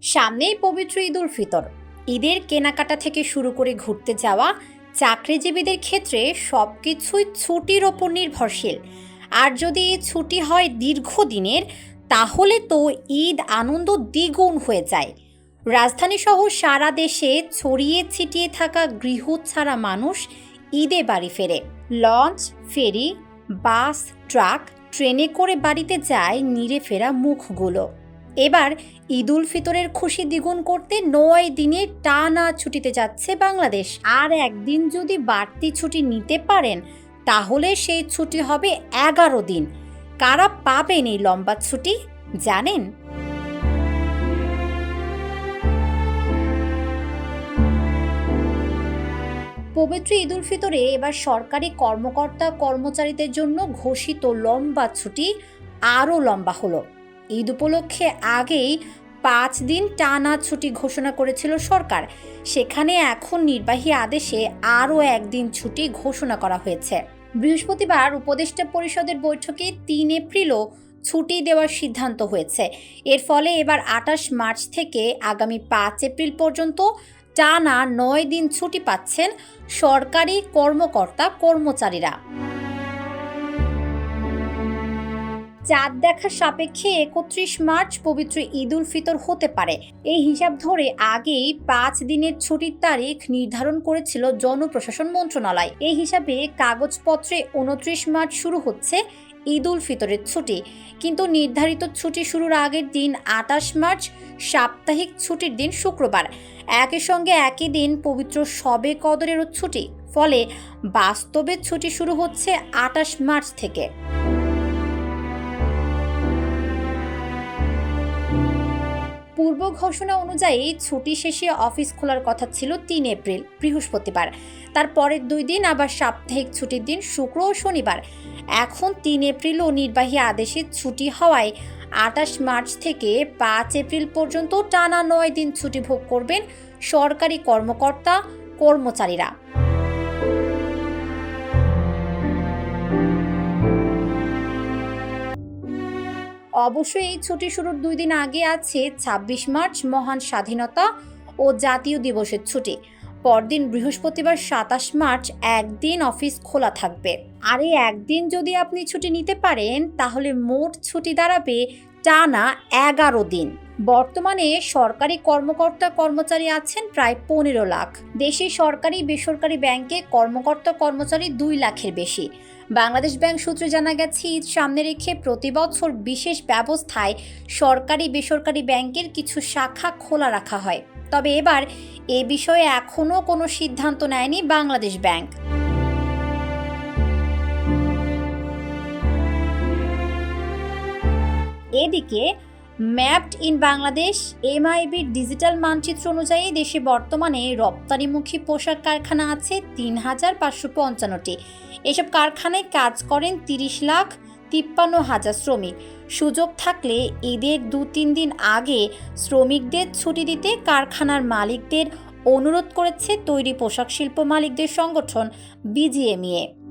সামনেই পবিত্র ঈদ উল ফিতর। ঈদের কেনাকাটা থেকে শুরু করে ঘুরতে যাওয়া চাকরিজীবীদের ক্ষেত্রে সব কিছুই ছুটির ওপর নির্ভরশীল। আর যদি ছুটি হয় দীর্ঘদিনের, তাহলে তো ঈদ আনন্দ দ্বিগুণ হয়ে যায়। রাজধানী সহ সারা দেশে ছড়িয়ে ছিটিয়ে থাকা গৃহ ছাড়া মানুষ ঈদে বাড়ি ফেরে। লঞ্চ, ফেরি, বাস, ট্রাক, ট্রেনে করে বাড়িতে যায় নিরে ফেরা মুখগুলো। এবার ঈদ উল ফিতরের খুশি দ্বিগুণ করতে নয় দিনে টানা ছুটিতে যাচ্ছে বাংলাদেশ। আর একদিন যদি বাড়তি ছুটি নিতে পারেন, তাহলে সেই ছুটি হবে এগারো দিন। কারা পাবেন এই লম্বা ছুটি, জানেন? পবিত্র ঈদ উল ফিতরে এবার সরকারি কর্মকর্তা কর্মচারীদের জন্য ঘোষিত লম্বা ছুটি আরও লম্বা হলো। ঈদ উপলক্ষে আগেই পাঁচ দিন টানা ছুটি ঘোষণা করেছিল সরকার। সেখানে এখন নির্বাহী আদেশে আরও একদিন ছুটি ঘোষণা করা হয়েছে। বৃহস্পতিবার উপদেষ্টা পরিষদের বৈঠকে তিন এপ্রিলও ছুটি দেওয়ার সিদ্ধান্ত হয়েছে। এর ফলে এবার আটাশ মার্চ থেকে আগামী পাঁচ এপ্রিল পর্যন্ত টানা নয় দিন ছুটি পাচ্ছেন সরকারি কর্মকর্তা কর্মচারীরা চাঁদ দেখার সাপেক্ষে একত্রিশ মার্চ পবিত্র ঈদ উল ফিতর হতে পারে। এই হিসাব ধরে আগেই পাঁচ দিনের ছুটির তারিখ নির্ধারণ করেছিল জনপ্রশাসন মন্ত্রণালয়। এই হিসাবে কাগজপত্রে উনত্রিশ মার্চ শুরু হচ্ছে ঈদ উল ফিতরের ছুটি। কিন্তু নির্ধারিত ছুটি শুরুর আগের দিন আটাশ মার্চ, সাপ্তাহিক ছুটির দিন শুক্রবার। একই সঙ্গে একই দিন পবিত্র শবে কদরেরও ছুটি। ফলে বাস্তবে ছুটি শুরু হচ্ছে আটাশ মার্চ থেকে। পূর্ব ঘোষণা অনুযায়ী ছুটি শেষে অফিস খোলার কথা ছিল তিন এপ্রিল, বৃহস্পতিবার। তার পরের দুই দিন আবার সাপ্তাহিক ছুটির দিন শুক্র ও শনিবার। এখন তিন এপ্রিলও নির্বাহী আদেশে ছুটি হওয়ায় আটাশ মার্চ থেকে পাঁচ এপ্রিল পর্যন্ত টানা নয় দিন ছুটি ভোগ করবেন সরকারি কর্মকর্তা, কর্মচারীরা। অবশ্যই এই ছুটি শুরুর দুই দিন আগে আছে ছাব্বিশ মার্চ, মহান স্বাধীনতা ও জাতীয় দিবসের ছুটি। পরদিন বৃহস্পতিবার সাতাশ মার্চ, একদিন অফিস খোলা থাকবে। আর এই একদিন যদি আপনি ছুটি নিতে পারেন, তাহলে মোট ছুটি দাঁড়াবে টানা এগারো দিন। বর্তমানে সরকারি কর্মকর্তা কর্মচারী আছেন প্রায় পনেরো লাখ। দেশে সরকারি বেসরকারি ব্যাংকে কর্মকর্তা কর্মচারী দুই লাখের বেশি। বাংলাদেশ ব্যাংক সূত্রে জানা গেছে, ঈদ সামনে রেখে প্রতি বছর বিশেষ ব্যবস্থায় সরকারি বেসরকারি ব্যাংকের কিছু শাখা খোলা রাখা হয়। তবে এবার এ বিষয়ে এখনও কোনো সিদ্ধান্ত নেয়নি বাংলাদেশ ব্যাংক। এদিকে ম্যাপড ইন বাংলাদেশ এমআইবির ডিজিটাল মানচিত্র অনুযায়ী দেশে বর্তমানে রপ্তানিমুখী পোশাক কারখানা আছে তিন হাজার পাঁচশো পঞ্চান্নটি। এসব কারখানায় কাজ করেন তিরিশ লাখ তিপ্পান্ন হাজার শ্রমিক। সুযোগ থাকলে ঈদের দু তিন দিন আগে শ্রমিকদের ছুটি দিতে কারখানার মালিকদের অনুরোধ করেছে তৈরি পোশাক শিল্প মালিকদের সংগঠন বিজিএমইএ।